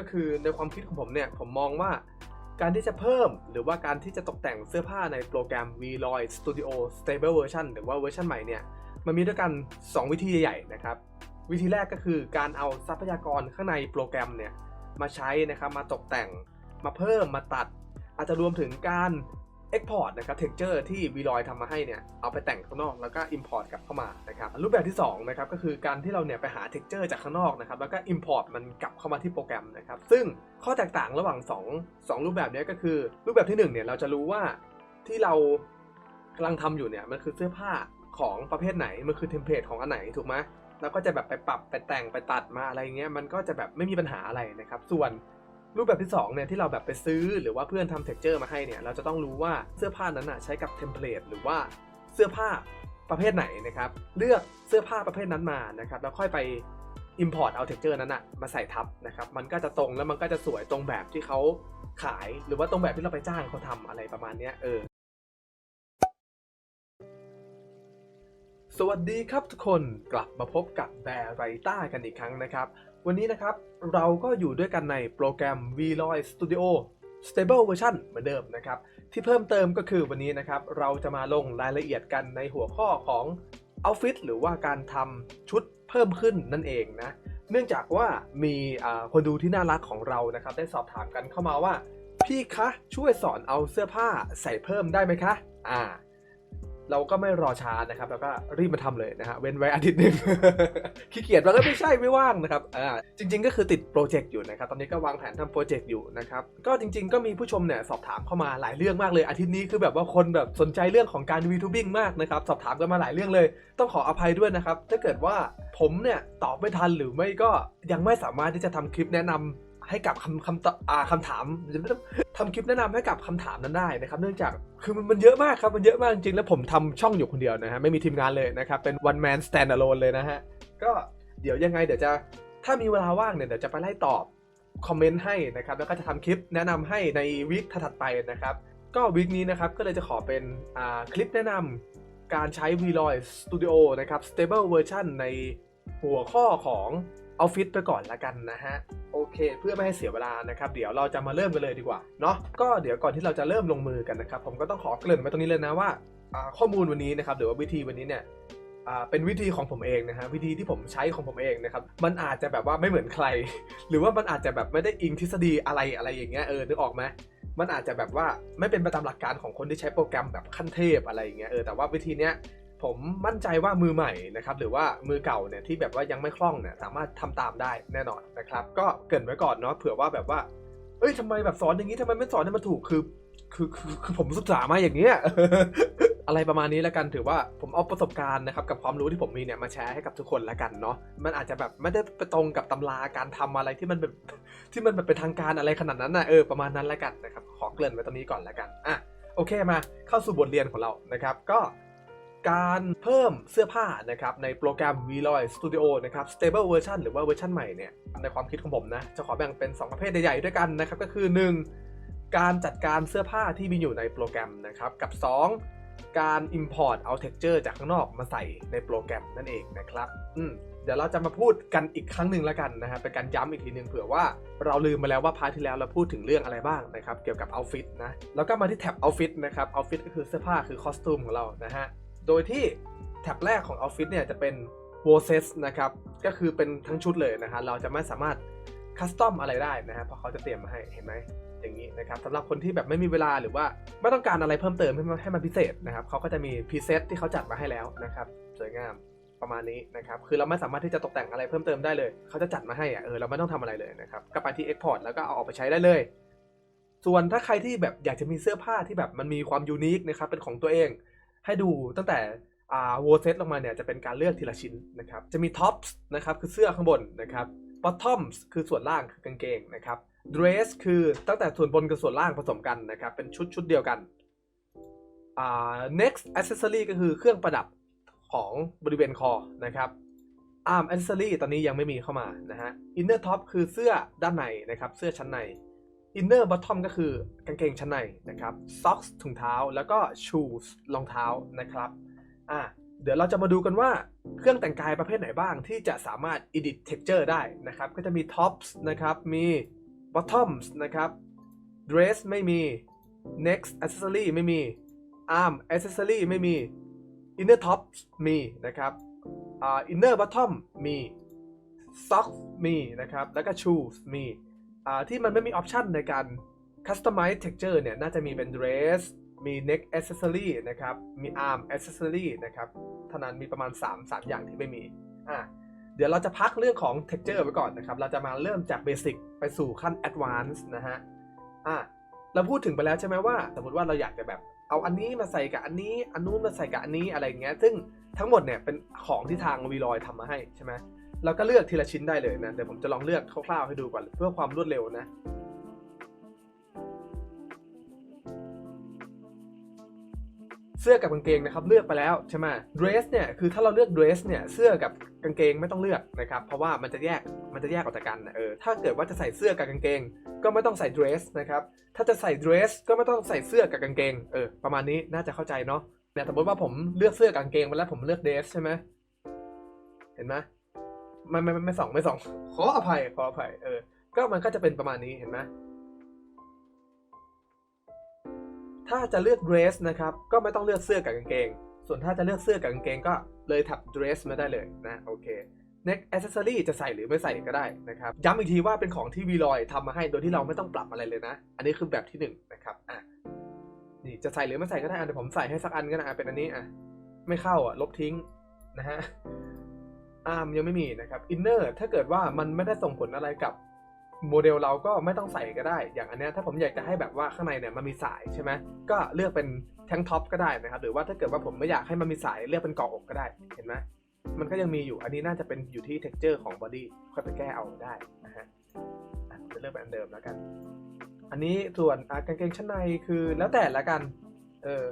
ก็คือในความคิดของผมเนี่ยผมมองว่าการที่จะเพิ่มหรือว่าการที่จะตกแต่งเสื้อผ้าในโปรแกรม Vloy Studio Stable Version หรือว่าเวอร์ชันใหม่เนี่ยมันมีด้วยกัน 2 วิธีใหญ่ๆนะครับ วิธีแรกก็คือการเอาทรัพยากรข้างในโปรแกรมเนี่ยมาใช้นะครับมาตกแต่งมาเพิ่มมาตัด อาจจะรวมถึงการ Export นะครับ Texture ที่ Vloy ทำมาให้เนี่ยเอาไปแต่งข้างนอกแล้วก็ Import กลับเข้ามานะครับรูปแบบที่2นะครับก็คือการที่เราเนี่ยไปหา Texture จากข้างนอกนะครับแล้วก็ Import มันกลับเข้ามาที่โปรแกรมนะครับซึ่งข้อแตกต่างระหว่าง 2 2 รูปแบบนี้ก็คือ รูปแบบที่1เนี่ยเราจะรู้ว่าที่เรากำลังทำอยู่เนี่ยมันคือเสื้อผ้าของประเภทไหนมันคือเทมเพลตของอันไหนถูกไหมแล้วก็จะแบบไปปรับไปแต่งไปตัดมาอะไรเงี้ยมันก็จะแบบไม่มีปัญหาอะไรนะครับส่วน รูปแบบที่2เนี่ยที่เราแบบไปซื้อหรือว่าเพื่อนทำเท็กเจอร์มาให้เนี่ยเราจะต้องรู้ว่าเสื้อผ้านั้นน่ะใช้กับเทมเพลตหรือว่าเสื้อผ้าประเภทไหนนะครับ เลือกเสื้อผ้าประเภทนั้นมานะครับแล้วค่อยไป Import เอาเท็กเจอร์นั้นนะมาใส่ทับนะครับมันก็จะตรงแล้วมันก็จะสวยตรงแบบที่เขาขาย หรือว่าตรงแบบที่เราไปจ้างเขาทำอะไรประมาณเนี้ยเออสวัสดีครับทุกคนกลับมาพบกับแบร์ไรต้ากันอีกครั้งนะครับ วันนี้นะครับเราก็อยู่ด้วยกันในโปรแกรม Vloy Studio Stable Version เหมือนเดิมนะครับ ที่เพิ่มเติมก็คือวันนี้นะครับ เราจะมาลงรายละเอียดกันในหัวข้อของ Outfit หรือว่าการทำชุดเพิ่มขึ้นนั่นเองนะ เนื่องจากว่ามีคนดูที่น่ารักของเรานะครับ ได้สอบถามกันเข้ามาว่า พี่คะช่วยสอนเอาเสื้อผ้าใส่เพิ่มได้ไหมคะ อ่า เราก็ไม่รอช้านะครับแล้วก็รีบมาทำเลยนะฮะเว้นไว้อาทิตย์หนึ่งขี้เกียจมันก็ไม่ใช่ไม่ว่างนะครับอ่าจริง ๆ ก็คือติดโปรเจกต์อยู่นะครับตอนนี้ก็วางแผนทำโปรเจกต์อยู่นะครับก็จริง ๆ ก็มีผู้ชมเนี่ยสอบถามเข้ามาหลายเรื่องมากเลยอาทิตย์นี้คือแบบว่าคนแบบสนใจเรื่องของการ VTubing มากนะครับสอบถามกันมาหลายเรื่องเลย ต้องขออภัยด้วยนะครับถ้าเกิดว่าผมเนี่ยตอบไม่ทันหรือไม่ก็ยังไม่สามารถที่จะทำคลิปแนะนำ ให้กับคำคำตอบคำถามทำคลิปแนะนำให้กับคำถามนั้นได้นะครับ เนื่องจากคือมันมันเยอะมากครับมันเยอะมากจริงๆแล้วผมทำช่องอยู่คนเดียวนะฮะไม่มีทีมงานเลยนะครับ เป็น one man stand alone เลยนะฮะ ก็เดี๋ยวยังไงเดี๋ยวจะถ้ามีเวลาว่างเนี่ยเดี๋ยวจะไปไล่ตอบคอมเมนต์ให้นะครับแล้วก็จะทำคลิปแนะนำให้ในวีคถัดไปนะครับ ก็วีคนี้นะครับก็เลยจะขอเป็นคลิปแนะนำการใช้ Vloy Studio นะครับ Stable Version ในหัวข้อของ Outfit ไปก่อนละกันนะฮะโอเค เพื่อไม่ให้เสียเวลานะครับ เดี๋ยวเราจะมาเริ่มกันเลยดีกว่าเนาะก็เดี๋ยวก่อนที่เราจะเริ่มลงมือกันนะครับ ผมก็ต้องขอเกริ่นไว้ตรงนี้เลยนะว่าข้อมูลวันนี้นะครับหรือว่าวิธีวันนี้เนี่ยเป็นวิธีของผมเองนะฮะวิธีที่ผมใช้ของผมเองนะครับมันอาจจะแบบว่าไม่เหมือนใคร หรือว่ามันอาจจะแบบไม่ได้อิงทฤษฎีอะไรอะไรอย่างเงี้ยเออนึกออกไหมมันอาจจะแบบว่าไม่เป็นไปตามหลักการของคนที่ใช้โปรแกรมแบบขั้นเทพอะไรอย่างเงี้ยเออแต่ว่าวิธีเนี้ย ผมมั่นใจว่ามือใหม่นะครับหรือว่ามือเก่าเนี่ยที่แบบว่ายังไม่คล่องเนี่ยสามารถทำตามได้แน่นอนนะครับ ก็เกรินไว้ก่อนเนาะเผื่อว่าแบบว่า เอ้ยทำไมแบบสอนอย่างนี้ทำไมไม่สอนให้มันถูกคือคือคือคือผมศึกษามาอย่างเงี้ยอะไรประมาณนี้แล้วกันถือว่าผมเอาประสบการณ์นะครับกับความรู้ที่ผมมีเนี่ยมาแชร์ให้กับทุกคนแล้วกันเนาะมันอาจจะแบบไม่ได้ไปตรงกับตำราการทำอะไรที่มันแบบที่มันแบบเป็นทางการอะไรขนาดนั้นนะเออประมาณนั้นแล้วกันนะครับขอเกริ่นไว้ตรงนี้ก่อนแล้วกันอะโอเคมาเข้าสู่บทเรียนของเรานะครับ ก็ การเพิ่มเสื้อผ้านะครับในโปรแกรม Vloy Studio นะครับ Stable Version หรือว่าเวอร์ชันใหม่เนี่ยในความคิดของผมนะ จะขอแบ่งเป็น 2 ประเภทใหญ่ๆด้วยกันนะครับ ก็คือ 1. การจัดการเสื้อผ้าที่มีอยู่ในโปรแกรมนะครับกับ 2. การ Import เอา Texture จากข้างนอกมาใส่ในโปรแกรมนั่นเองนะครับอืมเดี๋ยวเราจะมาพูดกันอีกครั้งหนึ่งแล้วกันนะครับเป็นการย้ำอีกทีหนึ่งเผื่อว่าเราลืมมาแล้วว่าพาร์ทที่แล้วเราพูดถึงเรื่องอะไรบ้างนะครับ เกี่ยวกับ outfit นะ แล้วก็มาที่แท็บ outfit นะครับ outfit ก็คือเสื้อผ้าคือคอสตูมของเรานะฮะ โดยที่แท็บแรกของออฟฟิศเนี่ยจะเป็น w o c e s นะครับ ก็คือเป็นทั้งชุดเลยนะฮะ เราจะไม่สามารถคัสตอมอะไรได้นะฮะ เพราะเขาจะเตรียมมาให้ เห็นไหม อย่างนี้นะครับสำหรับคนที่แบบไม่มีเวลาหรือว่าไม่ต้องการอะไรเพิ่มเติมให้มันให้มันพิเศษนะครับ เขาก็จะมีพรีเซตที่เขาจัดมาให้แล้วนะครับ สวยงามประมาณนี้นะครับ คือเราไม่สามารถที่จะตกแต่งอะไรเพิ่มเติมได้เลย เขาจะจัดมาให้อะเออ เราไม่ต้องทำอะไรเลยนะครับ ก็ไปที่ Export แล้วก็เอาออกไปใช้ได้เลย ส่วนถ้าใครที่แบบอยากจะมีเสื้อผ้าที่แบบมันมีความยูนิคนะครับ เป็นของตัวเอง ให้ดูตั้งแต่อ่า w o r set ลงมาเนี่ยจะเป็นการเลือกทีละชิ้นนะครับจะมี tops นะครับคือเสื้อข้างบนนะครับ bottoms คือส่วนล่างคือกางเกงนะครับ dress คือตั้งแต่ส่วนบนกับส่วนล่างผสมกันนะครับเป็นชุดชุดเดียวกันอ่า next accessory ก็คือเครื่องประดับของบริเวณคอนะครับ arm accessory ตอนนี้ยังไม่มีเข้ามานะฮะ inner top คือเสื้อด้านในนะครับ เสื้อชั้นใน inner bottom ก็คือกางเกงชั้นในนะครับ socks ถุงเท้าแล้วก็ shoes รองเท้านะครับอะเดี๋ยวเราจะมาดูกันว่าเครื่องแต่งกายประเภทไหนบ้างที่จะสามารถ edit texture ได้นะครับ ก็จะมี tops นะครับ มี bottoms นะครับ dress ไม่มี next accessory ไม่มี arm accessory ไม่มี inner tops มีนะครับอ่า inner bottom มี socks มีนะครับ แล้วก็ shoes มี อ่าที่มันไม่มีออปชันในการ customize texture เนี่ยน่าจะมีเป็น dress มี neck accessory นะครับ มี arm accessory นะครับเท่านั้นมีประมาณ 3 3 อย่างที่ไม่มีอะเดี๋ยวเราจะพักเรื่องของ texture ไว้ก่อนนะครับ เราจะมาเริ่มจาก basic ไปสู่ขั้น advanced นะฮะอะเราพูดถึงไปแล้วใช่ไหมว่า สมมติว่าเราอยากจะแบบเอาอันนี้มาใส่กับอันนี้ อันนู้นมาใส่กับอันนี้อะไรอย่างเงี้ย ซึ่งทั้งหมดเนี่ยเป็นของที่ทางวีลอยทำมาให้ใช่ไหม เราก็เลือกทีละชิ้นได้เลยนะเดี๋ยวผมจะลองเลือกคร่าวๆให้ดูก่อนเพื่อความรวดเร็วนะเสื้อกับกางเกงนะครับเลือกไปแล้วใช่ไหม dress เนี่ยคือถ้าเราเลือก dress เนี่ยเสื้อกับกางเกงไม่ต้องเลือกนะครับเพราะว่ามันจะแยกมันจะแยกออกจากกันนะเออถ้าเกิดว่าจะใส่เสื้อกับกางเกง ก็ไม่ต้องใส่ dress นะครับถ้าจะใส่ dress ก็ไม่ต้องใส่เสื้อกับกางเกงเออประมาณนี้น่าจะเข้าใจเนาะเนี่ยสมมติว่าผมเลือกเสื้อกางเกงไปแล้วผมเลือก dress ใช่ไหมเห็นไหม ไม่ไม่ไม่ไม่สองไม่สองขออภัยขออภัยเออ ก็มันก็จะเป็นประมาณนี้เห็นไหมถ้าจะเลือก dress นะครับก็ไม่ต้องเลือกเสื้อกับกางเกง ส่วนถ้าจะเลือกเสื้อกับกางเกงก็เลยถับ dress มาได้เลยนะโอเค next accessory จะใส่หรือไม่ใส่ก็ได้นะครับย้ำอีกทีว่าเป็นของที่วีลอยทำมาให้โดยที่เราไม่ต้องปรับอะไรเลยนะ อันนี้คือแบบที่หนึ่งนะครับอะนี่จะใส่หรือไม่ใส่ก็ได้อะเดี๋ยวผมใส่ให้สักอันก็ได้อะเป็นอันนี้อะไม่เข้าอะลบทิ้งนะฮะ อาร์มยังไม่มีนะครับอินเนอร์ถ้าเกิดว่ามันไม่ได้ส่งผลอะไรกับโมเดลเราก็ไม่ต้องใส่ก็ได้ อย่างอันนี้ถ้าผมอยากจะให้แบบว่าข้างในเนี่ยมันมีสายใช่ไหมก็เลือกเป็นแทงท็อปก็ได้นะครับหรือว่าถ้าเกิดว่าผมไม่อยากให้มันมีสายเลือกเป็นกรอบอกก็ได้เห็นไหมมันก็ยังมีอยู่อันนี้น่าจะเป็นอยู่ที่ texture ของบอดี้ค่อยไปแก้เอาได้นะฮะจะเลือกเป็นอันเดิมแล้วกัน อันนี้ส่วนกางเกงชั้นในคือแล้วแต่ละกันเออ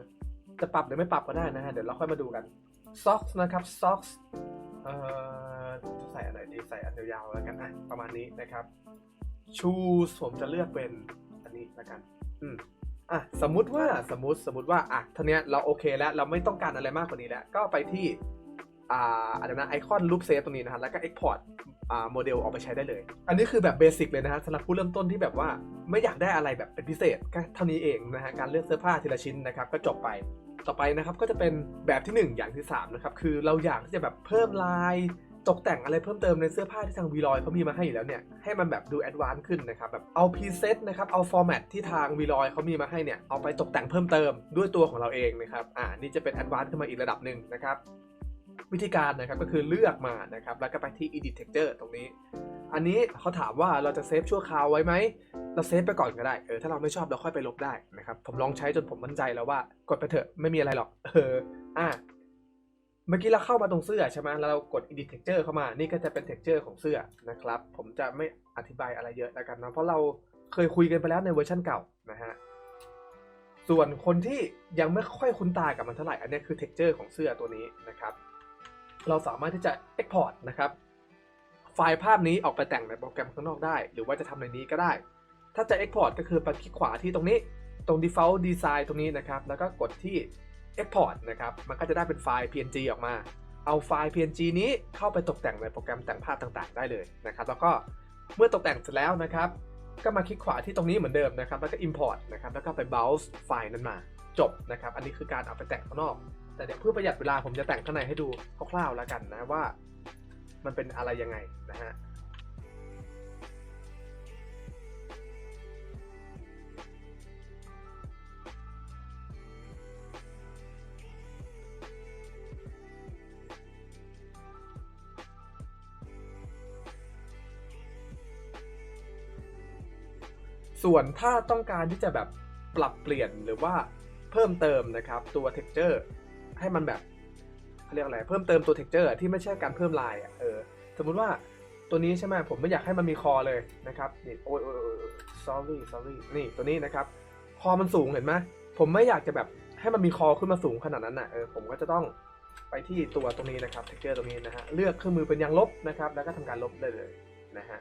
จะปรับหรือไม่ปรับก็ได้นะฮะเดี๋ยวเราค่อยมาดูกัน socks นะครับ socks เอ่อจะใส่อันไหนดีใส่อันยาวๆแล้วกันอะประมาณนี้นะครับ shoes ผมจะเลือกเป็นอันนี้แล้วกันอืมอะสมมุติว่าสมมติสมมติว่าอะท่านี้ยเราโอเคแล้วเราไม่ต้องการอะไรมากกว่านี้แล้ว ก็ไปที่อ่าอะไรนะไอคอนรูปเซฟตรงนี้นะฮะแล้วก็ export อ่าโมเดลออกไปใช้ได้เลย อันนี้คือแบบเบสิกเลยนะฮะสำหรับผู้เริ่มต้นที่แบบว่าไม่อยากได้อะไรแบบเป็นพิเศษก็เท่านี้เองนะฮะการเลือกเสื้อผ้าทีละชิ้นนะครับก็จบไป ต่อไปนะครับก็จะเป็นแบบที่ 1 อย่างที่3นะครับคือเราอยากที่จะแบบเพิ่มลายตกแต่งอะไรเพิ่มเติมในเสื้อผ้าที่ทางวีลอยเขามีมาให้อยู่แล้วเนี่ยให้มันแบบดูแอดวานซ์ขึ้นนะครับแบบเอาพรีเซตนะครับเอาฟอร์แมตที่ทางวีลอยเขามีมาให้เนี่ยเอาไปตกแต่งเพิ่มเติมด้วยตัวของเราเองนะครับอ่านี่จะเป็นแอดวานซ์ขึ้นมาอีกระดับหนึ่งนะครับ วิธีการนะครับก็คือเลือกมานะครับแล้วก็ไปที่ edit texture ตรงนี้ อันนี้เขาถามว่าเราจะเซฟชั่วคราวไว้ไหมเราเซฟไปก่อนก็ได้เออถ้าเราไม่ชอบเราค่อยไปลบได้นะครับผมลองใช้จนผมมั่นใจแล้วว่ากดไปเถอะไม่มีอะไรหรอกเอออะเมื่อกี้เราเข้ามาตรงเสื้อใช่ไหมแล้วเรากด edit texture เข้ามา นี่ก็จะเป็น texture ของเสื้อนะครับ ผมจะไม่อธิบายอะไรเยอะแล้วกันนะเพราะเราเคยคุยกันไปแล้วในเวอร์ชันเก่านะฮะส่วนคนที่ยังไม่ค่อยคุ้นตากับมันเท่าไหร่ อันนี้คือ texture ของเสื้อตัวนี้นะครับ เราสามารถที่จะ export นะครับไฟล์ภาพนี้ออกไปแต่งในโปรแกรมข้างนอกได้ หรือว่าจะทำในนี้ก็ได้ ถ้าจะ export ก็คือไปคลิกขวาที่ตรงนี้ตรง default design ตรงนี้นะครับ แล้วก็กดที่ export นะครับ มันก็จะได้เป็นไฟล์ png ออกมา เอาไฟล์ png นี้เข้าไปตกแต่งในโปรแกรมแต่งภาพต่างๆ ได้เลยนะครับ แล้วก็เมื่อตกแต่งเสร็จแล้วนะครับ ก็มาคลิกขวาที่ตรงนี้เหมือนเดิมนะครับ แล้วก็ import นะครับ แล้วก็ไป browse ไฟล์นั้นมา จบนะครับ อันนี้คือการเอาไปแต่งข้างนอก แต่เดี๋ยวเพื่อประหยัดเวลาผมจะแต่งข้างในให้ดูคร่าวๆแล้วกันนะว่า มันเป็นอะไรยังไงนะฮะส่วนถ้าต้องการที่จะแบบปรับเปลี่ยนหรือว่าเพิ่มเติมนะครับตัว texture ให้มันแบบเขาเรียกอะไรเพิ่มเติมตัว texture ที่ไม่ใช่การเพิ่มลายอะเออสมมุติว่าตัวนี้ใช่ไหมผมไม่อยากให้มันมีคอเลยนะครับนี่โอ้ยโอ้ยโอ้ยโอ้ย sorry sorry นี่ตัวนี้นะครับ คอมันสูงเห็นไหมผมไม่อยากจะแบบให้มันมีคอขึ้นมาสูงขนาดนั้นน่ะเออผมก็จะต้องไปที่ตัวตรงนี้นะครับ texture ตรงนี้นะฮะเลือกเครื่องมือเป็นยางลบนะครับ แล้วก็ทำการลบได้เลยนะฮะ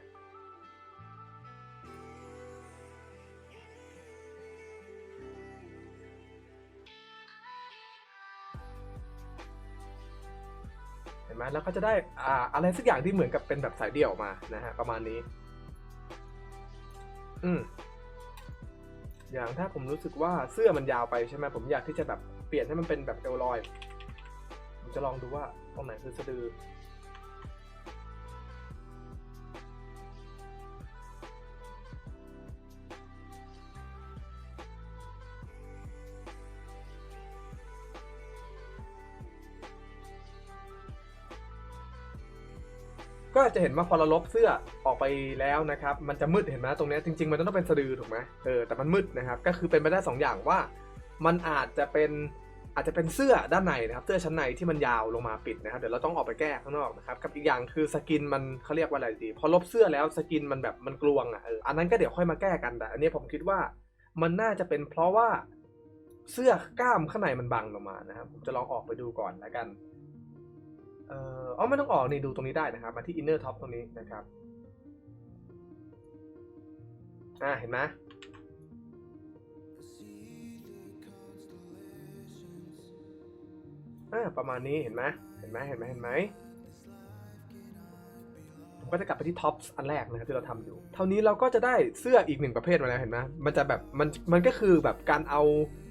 ไหมแล้วก็จะได้อ่าอะไรสักอย่างที่เหมือนกับเป็นแบบสายเดี่ยวมานะฮะประมาณนี้ อืมอย่างถ้าผมรู้สึกว่าเสื้อมันยาวไปใช่ไหมผมอยากที่จะแบบเปลี่ยนให้มันเป็นแบบเอลลอย ผมจะลองดูว่าตรงไหนคือสะดือ จะเห็นว่าพอเราลบเสื้อออกไปแล้วนะครับ มันจะมืดเห็นไหมตรงนี้จริงๆ มันต้องเป็นสะดือถูกไหมเออแต่มันมืดนะครับ ก็คือเป็นไปได้สองอย่างว่า มันอาจจะเป็นอาจจะเป็นเสื้อด้านในนะครับ เสื้อชั้นในที่มันยาวลงมาปิดนะครับ เดี๋ยวเราต้องออกไปแก้ข้างนอกนะครับ กับอีกอย่างคือสกินมันเขาเรียกว่าอะไรดี พอลบเสื้อแล้วสกินมันแบบมันกลวงอะเอออันนั้นก็เดี๋ยวค่อยมาแก้กันแต่อันนี้ผมคิดว่ามันน่าจะเป็นเพราะว่าเสื้อกล้ามข้างในมันบังลงมานะครับ ผมจะลองออกไปดูก่อนแล้วกัน เอ่ออ๋อไม่ต้องออกนี่ดูตรงนี้ได้นะครับ มาที่ inner top ตรงนี้นะครับอ่าเห็นไหมอ่าประมาณนี้เห็นไหมเห็นไหมเห็นไหมเห็นไหมผมก็จะกลับไปที่ท็อปอันแรกนะครับที่เราทำอยู่ เท่านี้เราก็จะได้เสื้ออีกหนึ่งประเภทมาแล้วเห็นไหมมันจะแบบมันมันก็คือแบบการเอา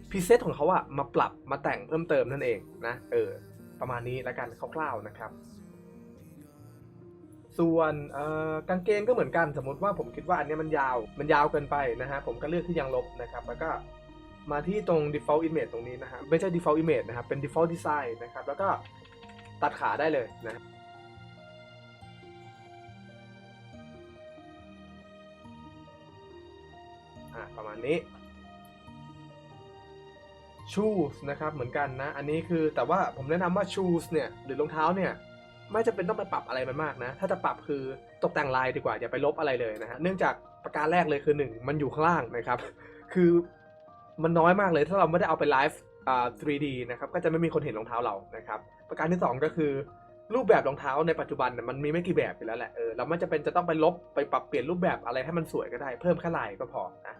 พรีเซตของเขาอะมาปรับมาแต่งเพิ่มเติมนั่นเองนะเออ ประมาณนี้แล้วกันคร่าวๆนะครับ ส่วนกางเกงก็เหมือนกันสมมติว่าผมคิดว่าอันนี้มันยาวมันยาวเกินไปนะฮะผมก็เลือกที่ยังลบนะครับ แล้วก็มาที่ตรง default image ตรงนี้นะฮะไม่ใช่ default image นะครับเป็น default design นะครับ แล้วก็ตัดขาได้เลยนะอะประมาณนี้ shoes นะครับเหมือนกันนะ อันนี้คือแต่ว่าผมแนะนำว่า shoes เนี่ยหรือรองเท้าเนี่ยไม่จำเป็นต้องไปปรับอะไรมันมากนะ ถ้าจะปรับคือตกแต่งลายดีกว่า อย่าไปลบอะไรเลยนะฮะ เนื่องจากประการแรกเลยคือ 1 มันอยู่ข้างล่างนะครับ คือมันน้อยมากเลยถ้าเราไม่ได้เอาไปไลฟ์อ่า 3D นะครับก็จะไม่มีคนเห็นรองเท้าเรานะครับ ประการที่ 2 ก็คือรูปแบบรองเท้าในปัจจุบันเนี่ยมันมีไม่กี่แบบอยู่แล้วแหละเออเราไม่จำเป็นจะต้องไปลบไปปรับเปลี่ยนรูปแบบอะไรให้มันสวยก็ได้ เพิ่มแค่ลายก็พอนะ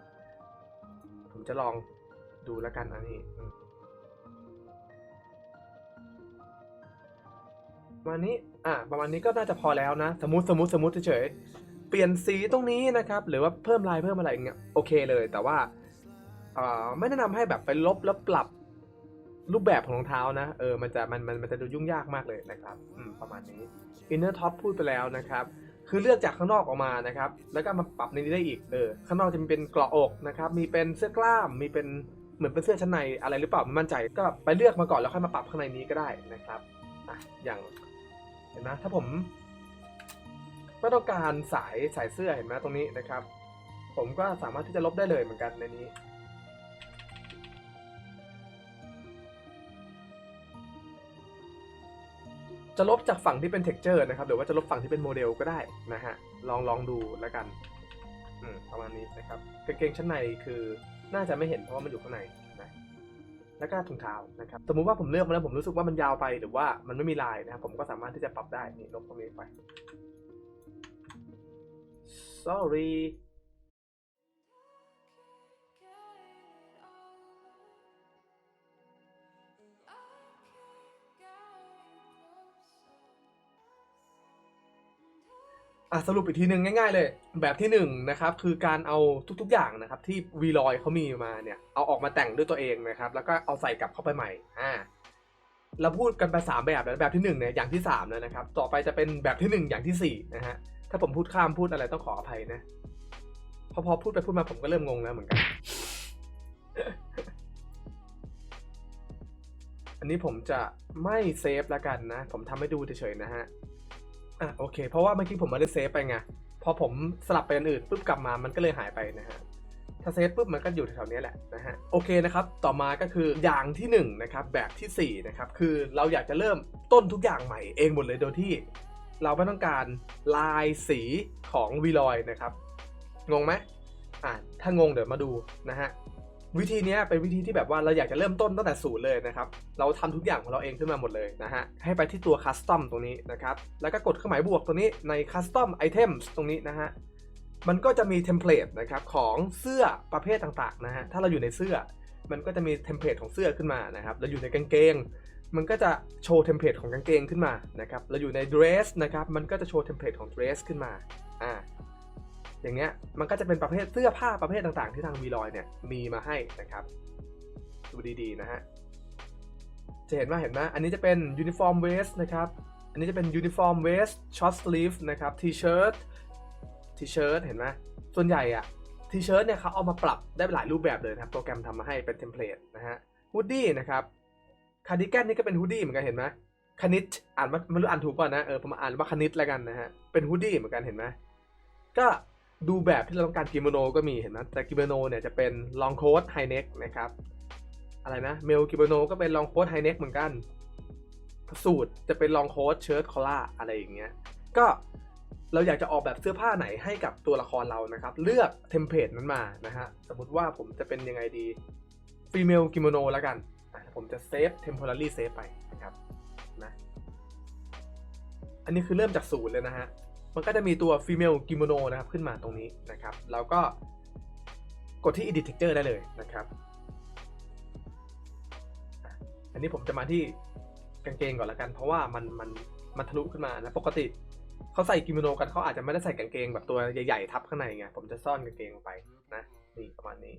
ผมจะลอง ดูแล้วกันอันนี้อืมประมาณนี้ อ่าประมาณนี้ก็น่าจะพอแล้วนะ สมมติ สมมติ สมมติเฉยเปลี่ยนสีตรงนี้นะครับ หรือว่าเพิ่มลายเพิ่มอะไรอย่างเงี้ย โอเคเลย แต่ว่าอ่าไม่แนะนำให้แบบไปลบแล้วปรับรูปแบบของรองเท้านะ เออ มันจะ มัน มันมันจะดูยุ่งยากมากเลยนะครับ อืม ประมาณนี้ inner top พูดไปแล้วนะครับ คือเลือกจากข้างนอกออกมานะครับ แล้วก็มาปรับในนี้ได้อีก เออ ข้างนอกจะมีเป็นเกราะอกนะครับ มีเป็นเสื้อกล้าม มีเป็น เหมือนเป็นเสื้อชั้นในอะไรหรือเปล่าไม่มั่นใจก็ไปเลือกมาก่อนแล้วค่อยมาปรับข้างในนี้ก็ได้นะครับอะอย่างเห็นไหมถ้าผมไม่ต้องการสายสายเสื้อเห็นไหมตรงนี้นะครับ ผมก็สามารถที่จะลบได้เลยเหมือนกันในนี้จะลบจากฝั่งที่เป็น texture นะครับหรือว่าจะลบฝั่งที่เป็นโมเดลก็ได้นะฮะ ลองลองดูแล้วกัน อืมประมาณนี้นะครับกางเกงชั้นในคือ น่าจะไม่เห็นเพราะว่ามันอยู่ข้างในนะแล้วก็ถุงเท้านะครับ สมมุติว่าผมเลือกมาแล้วผมรู้สึกว่ามันยาวไปหรือว่ามันไม่มีลายนะครับ ผมก็สามารถที่จะปรับได้นี่ลบตรงนี้ไป sorry ะสรุปอีกทีหนึ่งง่าย ๆ เลย แบบที่หนึ่งนะครับคือการเอาทุกๆอย่างนะครับที่วีลอยเขามีมาเนี่ยเอาออกมาแต่งด้วยตัวเองนะครับแล้วก็เอาใส่กลับเข้าไปใหม่อ่าเราพูดกันไปสามแบบแล้วแบบที่หนึ่งเนี่ยอย่างที่สามแล้วนะครับต่อไปจะเป็นแบบที่หนึ่งอย่างที่สี่นะฮะถ้าผมพูดข้ามพูดอะไรต้องขออภัยนะพอพอพูดไปพูดมาผมก็เริ่มงงแล้วเหมือนกัน อันนี้ผมจะไม่เซฟแล้วกันนะ ผมทำให้ดูเฉยๆนะฮะ อะโอเค เพราะว่าเมื่อกี้ผมไม่ได้เซฟไปไง พอผมสลับไปอันอื่นปุ๊บกลับมามันก็เลยหายไปนะฮะ ถ้าเซฟปุ๊บมันก็อยู่แถวๆนี้แหละนะฮะ โอเคนะครับ ต่อมาก็คืออย่างที่หนึ่งนะครับแบบที่สี่นะครับคือเราอยากจะเริ่มต้นทุกอย่างใหม่เองหมดเลยโดยที่ เราไม่ต้องการลายสีของวีลอยนะครับ งงไหมอ่าถ้างงเดี๋ยวมาดูนะฮะ วิธีนี้เป็นวิธีที่แบบว่าเราอยากจะเริ่มต้นตั้งแต่ศูนย์เลยนะครับ เราทำทุกอย่างของเราเองขึ้นมาหมดเลยนะฮะ ให้ไปที่ตัว Custom ตรงนี้นะครับ แล้วก็กดเครื่องหมายบวกตรงนี้ใน Custom Items ตรงนี้นะฮะ มันก็จะมีเทมเพลตนะครับของเสื้อประเภทต่างๆนะฮะ ถ้าเราอยู่ในเสื้อ มันก็จะมีเทมเพลตของเสื้อขึ้นมานะครับ เราอยู่ในกางเกง มันก็จะโชว์เทมเพลตของกางเกงขึ้นมานะครับ เราอยู่ใน dress นะครับ มันก็จะโชว์เทมเพลตของ dress ขึ้นมา อ่า อย่างเงี้ยมันก็จะเป็นประเภทเสื้อผ้าประเภทต่างๆ ที่ทาง v l o y เนี่ยมีมาให้นะครับ ดูดีๆนะฮะจะเห็นว่าเห็นไหมอันนี้จะเป็น uniform vest นะครับ อันนี้จะเป็น uniform vest short sleeve นะครับ t-shirt t-shirt เห็นไหมส่วนใหญ่อะ t-shirt เนี่ยเขาเอามาปรับได้หลายรูปแบบเลยนะครับ โปรแกรมทำมาให้เป็นเทมเพลตนะฮะ hoodie นะครับ cardigan นี่ก็เป็น hoodie เหมือนกันเห็นไหมคณิตอ่านว่าไม่รู้อ่านถูกป่ะนะเออผมอ่านว่าคณิตแล้วกันนะฮะเป็น hoodie เหมือนกันเห็นไหมก็ ดูแบบที่เราต้องการกิโมโนก็มีเห็นไหมแต่กิโมโนเนี่ยจะเป็น long coat high neck นะครับอะไรนะเมลกิโมโนก็เป็นลองโค้ดไฮเน็กเหมือนกัน สูตรจะเป็นลองโค้ดเชิ้ตคอล่าอะไรอย่างเงี้ยก็เราอยากจะออกแบบเสื้อผ้าไหนให้กับตัวละครเรานะครับ เลือกเทมเพลตนั้นมานะฮะสมมติว่าผมจะเป็นยังไงดีฟีเมลกิโมโนแล้วกัน ผมจะเซฟ temporary save ไปนะครับนะอันนี้คือเริ่มจากศูนย์เลยนะฮะ มันก็จะมีตัว female kimono นะครับขึ้นมาตรงนี้นะครับ แล้วก็กดที่ edit texture ได้เลยนะครับ อันนี้ผมจะมาที่กางเกงก่อนละกัน เพราะว่ามันมันมันทะลุขึ้นมานะปกติเขาใส่กิโมโนกันเขาอาจจะไม่ได้ใส่กางเกงแบบตัวใหญ่ๆทับข้างในไงผมจะซ่อนกางเกงลงไปนะนี่ประมาณนี้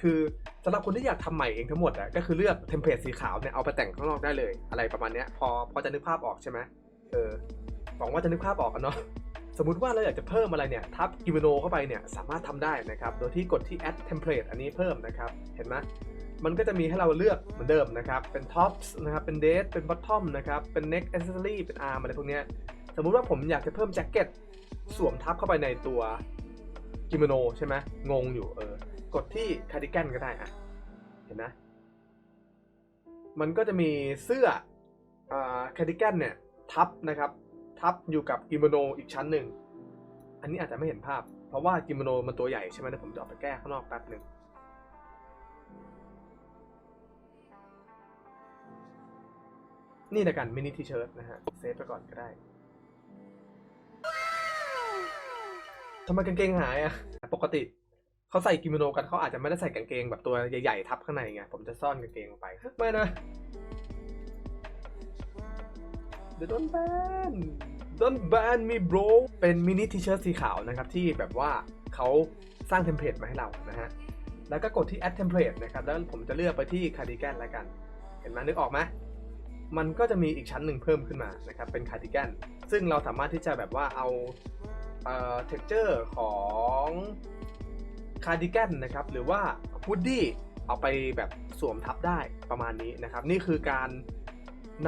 คือสำหรับคนที่อยากทำใหม่เองทั้งหมดอะก็คือเลือกเทมเพลตสีขาวเนี่ยเอาไปแต่งข้างนอกได้เลยอะไรประมาณเนี้ยพอพอจะนึกภาพออกใช่ไหมเออหวังว่าจะนึกภาพออกกันเนาะสมมติว่าเราอยากจะเพิ่มอะไรเนี่ยทับกิโมโนเข้าไปเนี่ยสามารถทำได้นะครับโดยที่กดที่ add template อันนี้เพิ่มนะครับเห็นไหมมันก็จะมีให้เราเลือกเหมือนเดิมนะครับเป็น tops นะครับเป็น date เป็น bottom นะครับเป็น neck accessory เป็น arm อะไรพวกเนี้ยสมมุติว่าผมอยากจะเพิ่มแจ็คเก็ตสวมทับเข้าไปในตัวกิโมโนใช่ไหมงงอยู่เออ กดที่คาร์ดิแกนก็ได้อะเห็นนะ มันก็จะมีเสื้อคาร์ดิแกนเนี่ย ทับนะครับ ทับอยู่กับกิโมโนอีกชั้นหนึ่ง อันนี้อาจจะไม่เห็นภาพ เพราะว่ากิโมโนมันตัวใหญ่ใช่ไหมเดี๋ยวผมจะออกไปแก้ข้างนอกแป๊บหนึ่งนี่นะกันมินิทีเชิร์ตนะฮะ เซฟไปก่อนก็ได้ทำไมกางเกงหายอะปกติ เขาใส่กิโมโนกันเขาอาจจะไม่ได้ใส่กางเกงแบบตัวใหญ่ๆทับข้างในไงผมจะซ่อนกางเกงลงไปไม่นะเดี๋ยวโดนแบนโดนแบนมี bro เป็นมินิทีเชิร์ตสีขาวนะครับ ที่แบบว่าเขาสร้างเทมเพลตมาให้เรานะฮะ แล้วก็กดที่ add template นะครับ แล้วผมจะเลือกไปที่ cardigan แล้วกัน เห็นไหมนึกออกไหมมันก็จะมีอีกชั้นหนึ่งเพิ่มขึ้นมานะครับ เป็น cardigan ซึ่งเราสามารถที่จะแบบว่าเอาเอ่อ texture ของ คาร์ดิแกนนะครับหรือว่าฮูดดี้เอาไปแบบสวมทับได้ประมาณนี้นะครับ นี่คือการ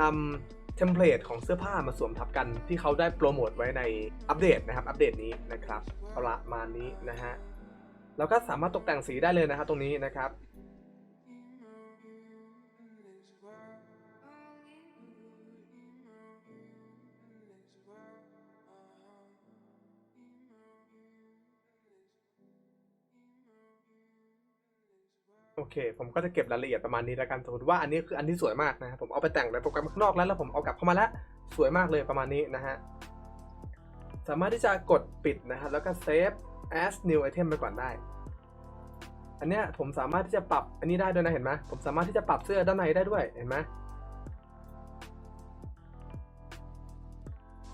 นำเทมเพลตของเสื้อผ้ามาสวมทับกันที่เขาได้โปรโมทไว้ในอัปเดตนะครับ อัปเดตนี้นะครับประมาณนี้นะฮะแล้วก็สามารถตกแต่งสีได้เลยนะครับตรงนี้นะครับ โอเค ผมก็จะเก็บรายละเอียดประมาณนี้แล้วกันสมมติว่าอันนี้คืออันที่สวยมากนะผมเอาไปแต่งในโปรแกรมข้างนอกแล้วแล้วผมเอากลับเข้ามาแล้วสวยมากเลยประมาณนี้นะฮะสามารถที่จะกดปิดนะครับแล้วก็ save as new item ไปก่อนได้ อันเนี้ยผมสามารถที่จะปรับอันนี้ได้ด้วยนะเห็นไหมผมสามารถที่จะปรับเสื้อด้านในได้ด้วยเห็นไหม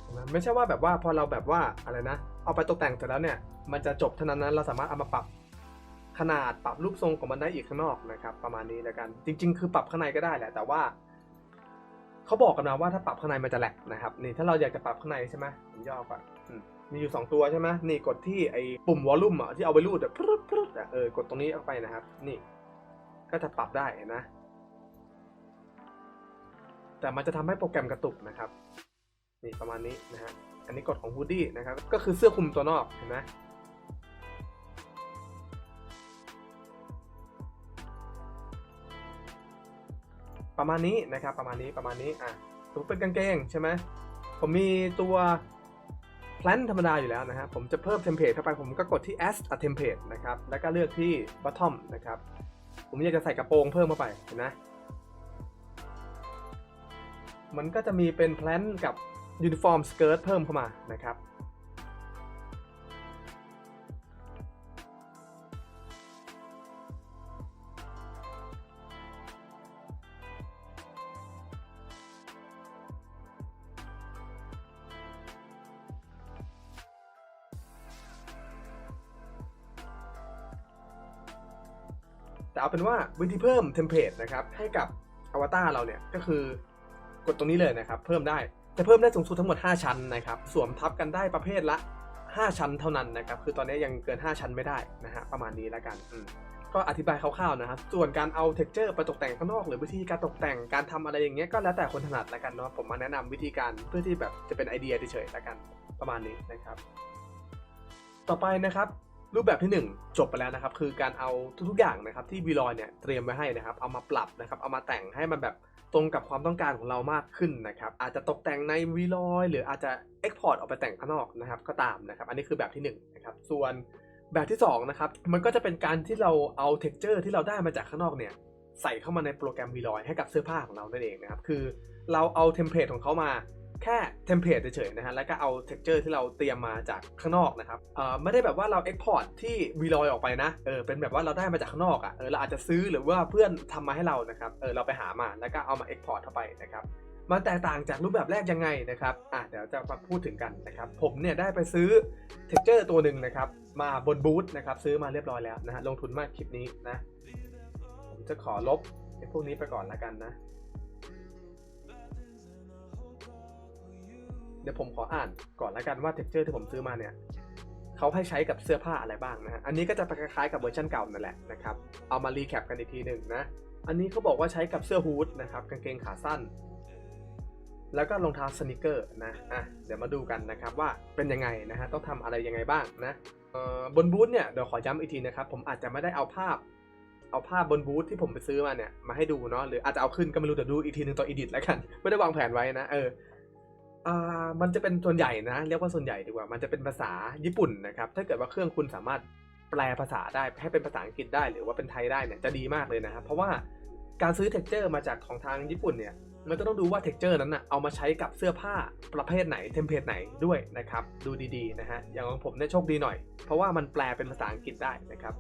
เห็นไหมไม่ใช่ว่าแบบว่าพอเราแบบว่าอะไรนะ เอาไปตกแต่งเสร็จแล้วเนี่ย มันจะจบเท่านั้นนะเราสามารถเอามาปรับ ขนาดปรับรูปทรงของมันได้อีกข้างนอกนะครับ ประมาณนี้แล้วกัน จริง ๆ คือปรับข้างในก็ได้แหละ แต่ว่าเขาบอกกันนะว่าถ้าปรับข้างในมันจะแหลกนะครับ นี่ถ้าเราอยากจะปรับข้างในใช่ไหมผมย่อก่อนมมีอยู่ 2 ตัวใช่ไหมนี่กดที่ไอ้ปุ่มวอลลุ่มอะที่เอาไปรูดอะพรึดพรึดอะเออกดตรงนี้เข้าไปนะครับ นี่ ก็จะปรับได้นะ แต่มันจะทำให้โปรแกรมกระตุกนะครับ นี่ประมาณนี้นะฮะอันนี้กฎของ hoodie นะครับ ก็คือเสื้อคลุมตัวนอกเห็นไหม ประมาณนี้นะครับประมาณนี้ประมาณนี้อะสมมติเป็นกางเกงใช่ไหมผมมีตัว plan ธรรมดาอยู่แล้วนะฮะผมจะเพิ่มเทมเพลตเข้าไปผมก็กดที่ add a template นะครับแล้วก็เลือกที่ bottom นะครับผมอยากจะใส่กระโปรงเพิ่มเข้าไปเห็นไหมมันก็จะมีเป็นแพลนกับยูนิฟอร์มสเกิร์ตเพิ่มเข้ามานะครับ แต่เอาเป็นว่าวิธีเพิ่มเทมเพลตนะครับให้กับอวตารเราเนี่ยก็คือกดตรงนี้เลยนะครับเพิ่มได้จะเพิ่มได้สูงสุดทั้งหมด 5 ชั้นนะครับสวมทับกันได้ประเภทละ 5 ชั้นเท่านั้นนะครับคือตอนนี้ยังเกิน 5 ชั้นไม่ได้นะฮะประมาณนี้แล้วกันก็อธิบายคร่าวๆนะครับส่วนการเอาเท็กเจอร์ไปตกแต่งข้างนอก หรือวิธีการตกแต่งการทำอะไรอย่างเงี้ยก็แล้วแต่คนถนัดแล้วกันเนาะผมมาแนะนำวิธีการเพื่อที่แบบจะเป็นไอเดียเฉยๆแล้วกันประมาณนี้นะครับ ต่อไปนะครับ รูปแบบที่ 1 จบไปแล้วนะครับ คือการเอาทุกๆอย่างนะครับที่วีลอยเนี่ยเตรียมไว้ให้นะครับ เอามาปรับนะครับ เอามาแต่งให้มันแบบตรงกับความต้องการของเรามากขึ้นนะครับ อาจจะตกแต่งในวีลอยหรืออาจจะเอ็กพอร์ตออกไปแต่งข้างนอกนะครับก็ตามนะครับ อันนี้คือแบบที่1นะครับ ส่วนแบบที่2นะครับ มันก็จะเป็นการที่เราเอาเท็กเจอร์ที่เราได้มาจากข้างนอกเนี่ยใส่เข้ามาในโปรแกรมวีลอยให้กับเสื้อผ้าของเรานั่นเองนะครับ คือเราเอาเทมเพลตของเขามา แค่เทมเพลตเฉยๆนะฮะ แล้วก็เอาเท็กเจอร์ที่เราเตรียมมาจากข้างนอกนะครับเอ่อไม่ได้แบบว่าเราเอ็กพอร์ตที่วีลอยออกไปนะ เออ เป็นแบบว่าเราได้มาจากข้างนอกอะ เออ เราอาจจะซื้อหรือว่าเพื่อนทำมาให้เรานะครับ เออ เราไปหามา แล้วก็เอามาเอ็กพอร์ตเข้าไปนะครับมันแตกต่างจากรูปแบบแรกยังไงนะครับ อะเดี๋ยวจะมาพูดถึงกันนะครับ ผมเนี่ยได้ไปซื้อเท็กเจอร์ตัวหนึ่งนะครับ มาบนบูธนะครับ ซื้อมาเรียบร้อยแล้วนะฮะ ลงทุนมากคลิปนี้นะ ผมจะขอลบไอ้พวกนี้ไปก่อนละกันนะ เดี๋ยวผมขออ่านก่อนละกันว่าเท็กเจอร์ที่ผมซื้อมาเนี่ยเขาให้ใช้กับเสื้อผ้าอะไรบ้างนะฮะ อันนี้ก็จะคล้ายๆกับเวอร์ชันเก่านั่นแหละนะครับ เอามารีแคปกันอีกทีหนึ่งนะ อันนี้เขาบอกว่าใช้กับเสื้อฮูดนะครับ กางเกงขาสั้น แล้วก็รองเท้าสนิเกอร์นะ อะ เดี๋ยวมาดูกันนะครับว่าเป็นยังไงนะฮะ ต้องทำอะไรยังไงบ้างนะบนบูธเนี่ย เดี๋ยวขอย้ำอีกทีนะครับ ผมอาจจะไม่ได้เอาภาพ เอาภาพบนบูธที่ผมไปซื้อมาเนี่ย มาให้ดูเนาะ หรืออาจจะเอาขึ้นก็ไม่รู้เดี๋ยวดูอีกทีหนึงตอนอีดิทแล้วกัน ไม่ได้วางแผนไว้นะ เออ มันจะเป็นส่วนใหญ่นะ เรียกว่าส่วนใหญ่ดีกว่า มันจะเป็นภาษาญี่ปุ่นนะครับ ถ้าเกิดว่าเครื่องคุณสามารถแปลภาษาได้ให้เป็นภาษาอังกฤษได้หรือว่าเป็นไทยได้เนี่ยจะดีมากเลยนะครับ เพราะว่าการซื้อเท็กเจอร์มาจากของทางญี่ปุ่นเนี่ย มันก็ต้องดูว่าเท็กเจอร์นั้นนะเอามาใช้กับเสื้อผ้าประเภทไหนเทมเพลตไหนด้วยนะครับ ดูดีๆนะฮะ อย่างของผมเนี่ยโชคดีหน่อย เพราะว่ามันแปลเป็นภาษาอังกฤษได้นะครับ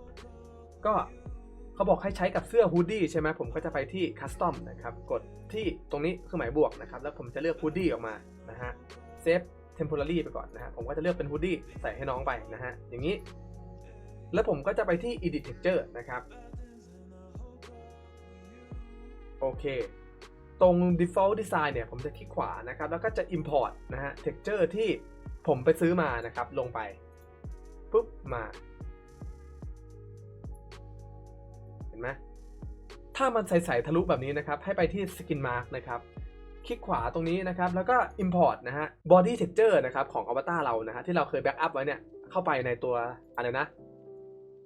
ก็เขาบอกให้ใช้กับเสื้อฮูดดี้ใช่ไหมผมก็จะไปที่คัสตอมนะครับ กดที่ตรงนี้เครื่องหมายบวกนะครับ แล้วผมจะเลือกฮูดดี้ออกมา นะฮะเซฟ temporary ไปก่อนนะฮะผมก็จะเลือกเป็นฮูดดี้ใส่ให้น้องไปนะฮะอย่างนี้ แล้วผมก็จะไปที่ edit texture นะครับโอเค ตรง default design เนี่ย ผมจะคลิกขวานะครับ แล้วก็จะ import นะฮะ texture ที่ผมไปซื้อมานะครับ ลงไป ปุ๊บ มา เห็นไหมถ้ามันใส ๆ ทะลุแบบนี้นะครับ ให้ไปที่ skin mark นะครับ คลิกขวาตรงนี้นะครับ แล้วก็ import นะฮะ body texture นะครับของอวตารเรานะฮะที่เราเคย backup ไว้เนี่ย เข้าไปในตัวอะไรนะ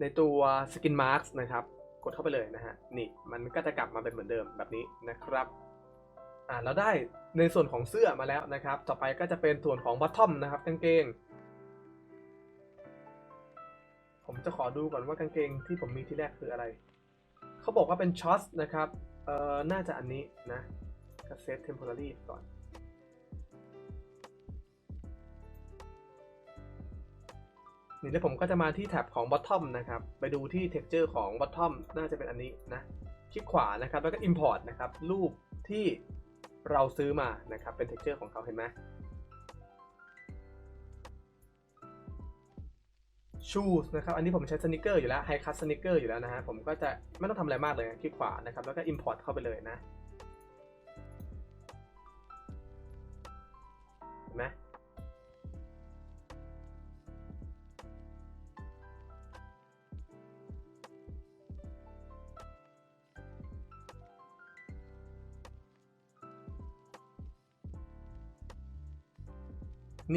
ในตัว skin marks นะครับ กดเข้าไปเลยนะฮะ นี่มันก็จะกลับมาเป็นเหมือนเดิมแบบนี้นะครับ อ่าเราได้ในส่วนของเสื้อมาแล้วนะครับ ต่อไปก็จะเป็นส่วนของ bottom นะครับกางเกง ผมจะขอดูก่อนว่ากางเกงที่ผมมีที่แรกคืออะไร เขาบอกว่าเป็นช็อตนะครับ เอ่อ น่าจะอันนี้นะ ก็เซต temporary ก่อนนี่แล้วผมก็จะมาที่แท็บของ bottom นะครับ ไปดูที่ texture ของ bottom น่าจะเป็นอันนี้นะ คลิกขวานะครับ แล้วก็ import นะครับ รูปที่เราซื้อมานะครับ เป็น texture ของเขาเห็นไหม shoes นะครับ อันนี้ผมใช้สนิเกอร์อยู่แล้ว high cut สนิเกอร์อยู่แล้วนะฮะ ผมก็จะไม่ต้องทำอะไรมากเลย คลิกขวานะครับ แล้วก็ import เข้าไปเลยนะ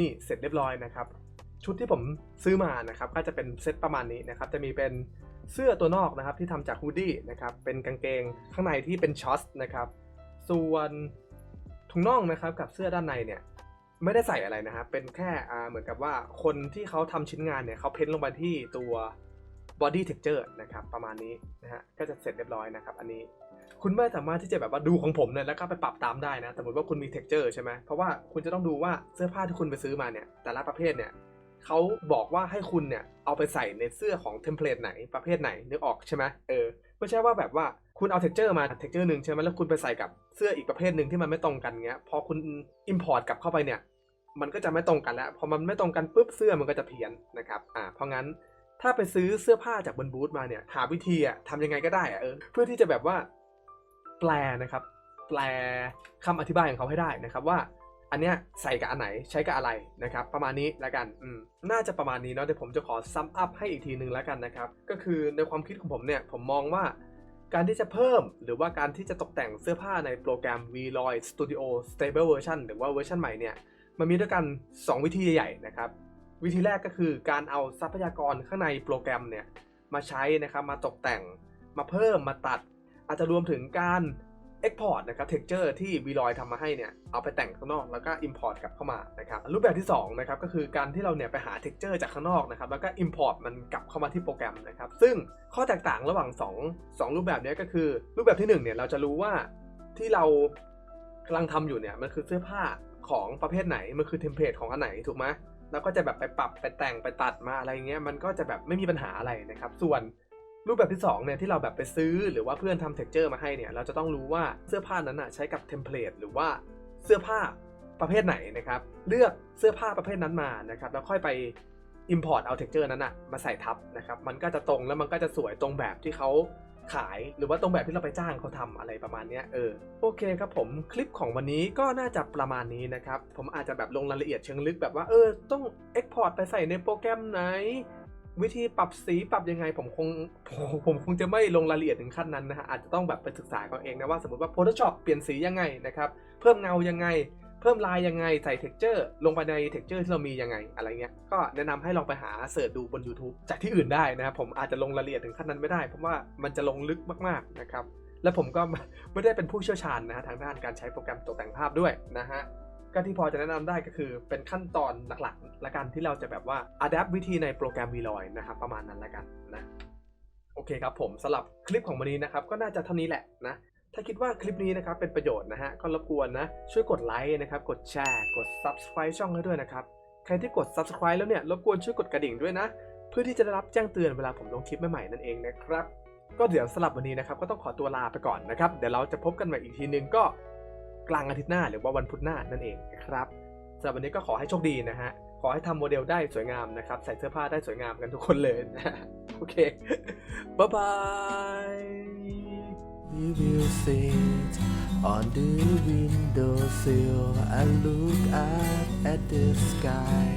นี่เสร็จเรียบร้อยนะครับ ชุดที่ผมซื้อมานะครับก็จะเป็นเซตประมาณนี้นะครับ จะมีเป็นเสื้อตัวนอกนะครับที่ทำจากฮูดดี้นะครับ เป็นกางเกงข้างในที่เป็นช็อตนะครับ ส่วนถุงน่องนะครับกับเสื้อด้านในเนี่ยไม่ได้ใส่อะไรนะครับ เป็นแค่เหมือนกับว่าคนที่เขาทำชิ้นงานเนี่ยเขาเพ้นท์ลงไปที่ตัว body texture นะครับประมาณนี้นะฮะก็จะเสร็จเรียบร้อยนะครับ อันนี้ คุณไม่สามารถที่จะแบบว่าดูของผมเนี่ยแล้วก็ไปปรับตามได้นะ สมมติว่าคุณมี texture ใช่ไหมเพราะว่าคุณจะต้องดูว่าเสื้อผ้าที่คุณไปซื้อมาเนี่ยแต่ละประเภทเนี่ยเขาบอกว่าให้คุณเนี่ยเอาไปใส่ในเสื้อของเทมเพลตไหนประเภทไหนนึกออกใช่ไหมเออไม่ใช่ว่าแบบว่าคุณเอา texture มา texture หนึ่งใช่ไหมแล้วคุณไปใส่กับเสื้ออีกประเภทหนึ่งที่มันไม่ตรงกันเงี้ยพอคุณ import กลับเข้าไปเนี่ยมันก็จะไม่ตรงกันแล้วพอมันไม่ตรงกันปุ๊บเสื้อมันก็จะเพี้ยนนะครับอ่าเพราะงั้นถ้าไปซื้อเสื้อผ้าจากบนบูธมาเนี่ยหาวิธีอะทำยังไงก็ได้อะเออเพื่อที่จะแบบว่า แปลนะครับ แปลคำอธิบายของเขาให้ได้นะครับว่า อันเนี้ยใส่กับอันไหนใช้กับอะไรนะครับ ประมาณนี้แล้วกันอืมน่าจะประมาณนี้เนาะเดี๋ยวผมจะขอซัมอัพให้อีกทีหนึ่งแล้วกันนะครับ ก็คือในความคิดของผมเนี่ยผมมองว่าการที่จะเพิ่มหรือว่าการที่จะตกแต่งเสื้อผ้าในโปรแกรม Vloy Studio Stable Version หรือว่าเวอร์ชันใหม่เนี่ย มันมีด้วยกัน 2 วิธีใหญ่ๆนะครับ วิธีแรกก็คือการเอาทรัพยากรข้างในโปรแกรมเนี่ย มาใช้นะครับ มาตกแต่ง มาเพิ่ม มาตัด อาจจะรวมถึงการ Export นะครับ Texture ที่ v l o y ทำมาให้เนี่ยเอาไปแต่งข้างนอกแล้วก็ Import กลับเข้ามานะครับรูปแบบที่2นะครับก็คือการที่เราเนี่ยไปหา Texture จากข้างนอกนะครับแล้วก็ Import มันกลับเข้ามาที่โปรแกรมนะครับซึ่งข้อแตกต่างระหว่าง 2 2 รูปแบบนี้ก็คือ รูปแบบที่1เนี่ยเราจะรู้ว่าที่เรากำลังทำอยู่เนี่ยมันคือเสื้อผ้าของประเภทไหนมันคือเทมเพลตของอันไหนถูกไหมแล้วก็จะแบบไปปรับไปแต่งไปตัดมาอะไรเงี้ยมันก็จะแบบไม่มีปัญหาอะไรนะครับส่วน รูปแบบที่2เนี่ยที่เราแบบไปซื้อหรือว่าเพื่อนทำเท็กเจอร์มาให้เนี่ยเราจะต้องรู้ว่าเสื้อผ้านั้นอะใช้กับเทมเพลตหรือว่าเสื้อผ้าประเภทไหนนะครับ เลือกเสื้อผ้าประเภทนั้นมานะครับแล้วค่อยไป Import เอา texture นั้นอะมาใส่ทับนะครับมันก็จะตรงแล้วมันก็จะสวยตรงแบบที่เขาขายหรือว่าตรงแบบที่เราไปจ้างเขาทำอะไรประมาณนี้เออโอเคครับผมคลิปของวันนี้ก็น่าจะประมาณนี้นะครับ ผมอาจจะแบบลงรายละเอียดเชิงลึกแบบว่าเออต้อง Export ไปใส่ในโปรแกรมไหน วิธีปรับสีปรับยังไงผมคงผมผมคงจะไม่ลงรายละเอียดถึงขั้นนั้นนะฮะอาจจะต้องแบบไปศึกษากันเองนะว่าสมมติว่า Photoshop เปลี่ยนสียังไงนะครับเพิ่มเงายังไง เพิ่มลายยังไงใส่ texture ลงไปใน texture ที่เรามียังไงอะไรเงี้ยก็แนะนำให้ลองไปหาเสิร์ชดูบน YouTube จากที่อื่นได้นะครับผมอาจจะลงรายละเอียดถึงขั้นนั้นไม่ได้เพราะว่ามันจะลงลึกมากๆนะครับและผมก็ไม่ได้เป็นผู้เชี่ยวชาญนะฮะทางด้านการใช้โปรแกรมตกแต่งภาพด้วยนะฮะ ก็ที่พอจะแนะนำได้ก็คือเป็นขั้นตอนหลักๆละกันที่เราจะแบบว่า adapt วิธีในโปรแกรม Vloy นะครับประมาณนั้นละกันนะโอเคครับผมสำหรับคลิปของวันนี้นะครับก็น่าจะเท่านี้แหละนะถ้าคิดว่าคลิปนี้นะครับเป็นประโยชน์นะฮะก็รบกวนนะช่วยกดไลค์นะครับกดแชร์ กด Subscribe ช่องให้ด้วยนะครับใครที่กด Subscribe แล้วเนี่ยรบกวนช่วยกดกระดิ่งด้วยนะ เพื่อที่จะได้รับแจ้งเตือนเวลาผมลงคลิปใหม่ๆนั่นเองนะครับก็เดี๋ยวสลับวันนี้นะครับก็ต้องขอตัวลาไปก่อนนะครับเดี๋ยวเราจะพบกันใหม่อีกทีนึงก็ กลางอาทิตย์หน้าหรือว่าวันพุธหน้านั่นเองนะครับสำหรับวันนี้ก็ขอให้โชคดีนะฮะขอให้ทำโมเดลได้สวยงามนะครับ ใส่เสื้อผ้าได้สวยงามกันทุกคนเลยนะโอเค บ๊ายบาย We will sit on the windowsill and look up at the sky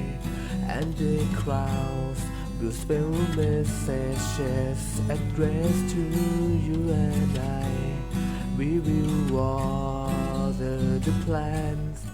and the clouds will spell messages addressed to you and I. We will water the plants